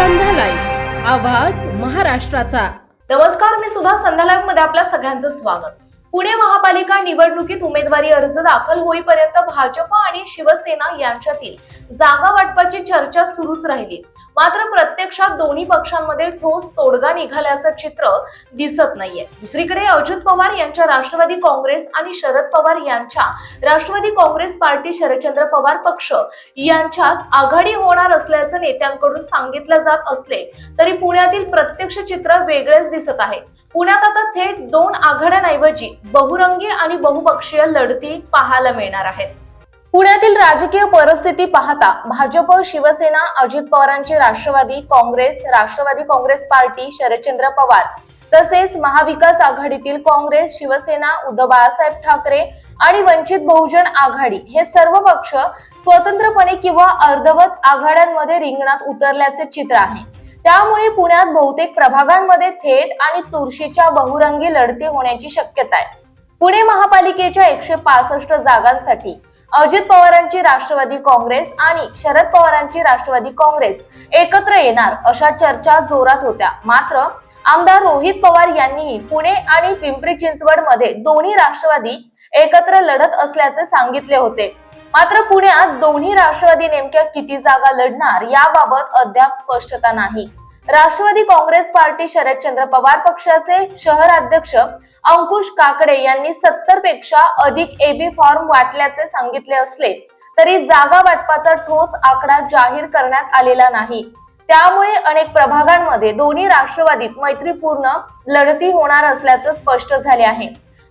संध्या आवाज महाराष्ट्राचा. नमस्कार मी सुद्धा संध्या आपल्या सगळ्यांचं स्वागत. पुणे महापालिका निवडणुकीत उमेदवारी अर्ज दाखल होईपर्यंत भाजप आणि शिवसेना यांच्यातील जागा वाटपाची चर्चा सुरूच राहिली. मात्र प्रत्यक्षात दोन्ही पक्षांमध्ये ठोस तोडगा निघाल्याचं चित्र दिसत नाहीये. दुसरीकडे अजित पवार यांच्या राष्ट्रवादी काँग्रेस आणि शरद पवार यांच्या राष्ट्रवादी काँग्रेस पार्टी शरदचंद्र पवार पक्ष यांच्यात आघाडी होणार असल्याचं नेत्यांकडून सांगितलं जात असले तरी पुण्यातील प्रत्यक्ष चित्र वेगळेच दिसत आहे. पुण्यात आता थेट दोन आघाड्यांऐवजी बहुरंगी आणि बहुपक्षीय लढती पाहायला मिळणार आहेत. पुण्यातील राजकीय परिस्थिती पाहता भाजप शिवसेना अजित पवारांची Rashtrawadi Congress Rashtrawadi Congress party Sharadchandra Pawar तसेच महाविकास आघाडीतील काँग्रेस शिवसेना उद्धव बाळासाहेब ठाकरे आणि वंचित बहुजन आघाडी हे सर्व पक्ष स्वतंत्रपणे किंवा अर्धवट आघाड्यांमध्ये रिंगणात उतरल्याचे चित्र आहे. त्यामुळे पुण्यात बहुतेक प्रभागांमध्ये थेट आणि चुरशीच्या बहुरंगी लढती होण्याची शक्यता आहे. पुणे महापालिकेच्या एकशे पासष्ट जागांसाठी अजित पवारांची राष्ट्रवादी काँग्रेस आणि शरद पवारांची राष्ट्रवादी काँग्रेस एकत्र येणार अशा चर्चा जोरात होत्या. मात्र आमदार रोहित पवार यांनीही पुणे आणि पिंपरी चिंचवडमध्ये दोन्ही राष्ट्रवादी एकत्र लढत असल्याचे सांगितले होते. मात्र पुण्यात दोन्ही राष्ट्रवादी नेमक्या किती जागा लढणार याबाबत अद्याप स्पष्टता नाही. राष्ट्रवादी काँग्रेस पार्टी शरदचंद्र पवार पक्षाचे शहर अध्यक्ष अंकुश काकडे यांनी सत्तरपेक्षा अधिक एबी फॉर्म वाटल्याचे सांगितले असले तरी जागा वाटपाचा ठोस आकडा जाहीर करण्यात आलेला नाही. त्यामुळे अनेक प्रभागांमध्ये दोन्ही राष्ट्रवादीत मैत्रीपूर्ण लढती होणार असल्याचं स्पष्ट झाले आहे.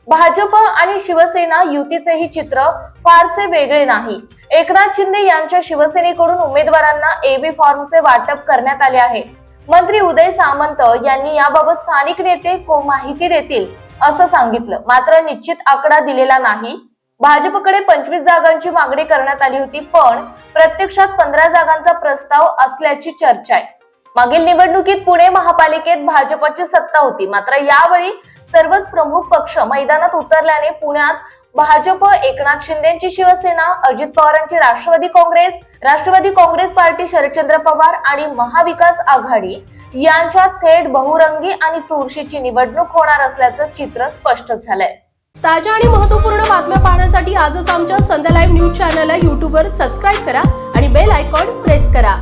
भाजप आणि शिवसेना युतीचेही चित्र फारसे वेगळे नाही. एकनाथ शिंदे यांच्या शिवसेनेकडून उमेदवारांना एबी फॉर्मचे वाटप करण्यात आले आहे. मंत्री उदय सामंत यांनी याबाबत स्थानिक नेते को माहिती देतील असं सांगितलं. मात्र निश्चित आकडा दिलेला नाही. भाजपकडे पंचवीस जागांची मागणी करण्यात आली होती पण प्रत्यक्षात पंधरा जागांचा प्रस्ताव असल्याची चर्चा आहे. मागील निवडणुकीत पुणे महापालिकेत भाजपची सत्ता होती. मात्र यावेळी सर्वच प्रमुख पक्ष मैदानात उतरल्याने पुण्यात भाजप एकनाथ शिंदेची शिवसेना अजित पवारांची Rashtrawadi Congress Rashtrawadi Congress party Sharadchandra Pawar आणि महाविकास आघाडी यांच्यात थेट बहुरंगी आणि चुरशीची निवडणूक होणार असल्याचं चित्र स्पष्ट झालंय. ताज्या आणि महत्त्वपूर्ण बातम्या पाहण्यासाठी आजच आमच्या संध्या लाईव्ह न्यूज चॅनलला युट्यूबवर सबस्क्राईब करा आणि बेल आयकॉन प्रेस करा.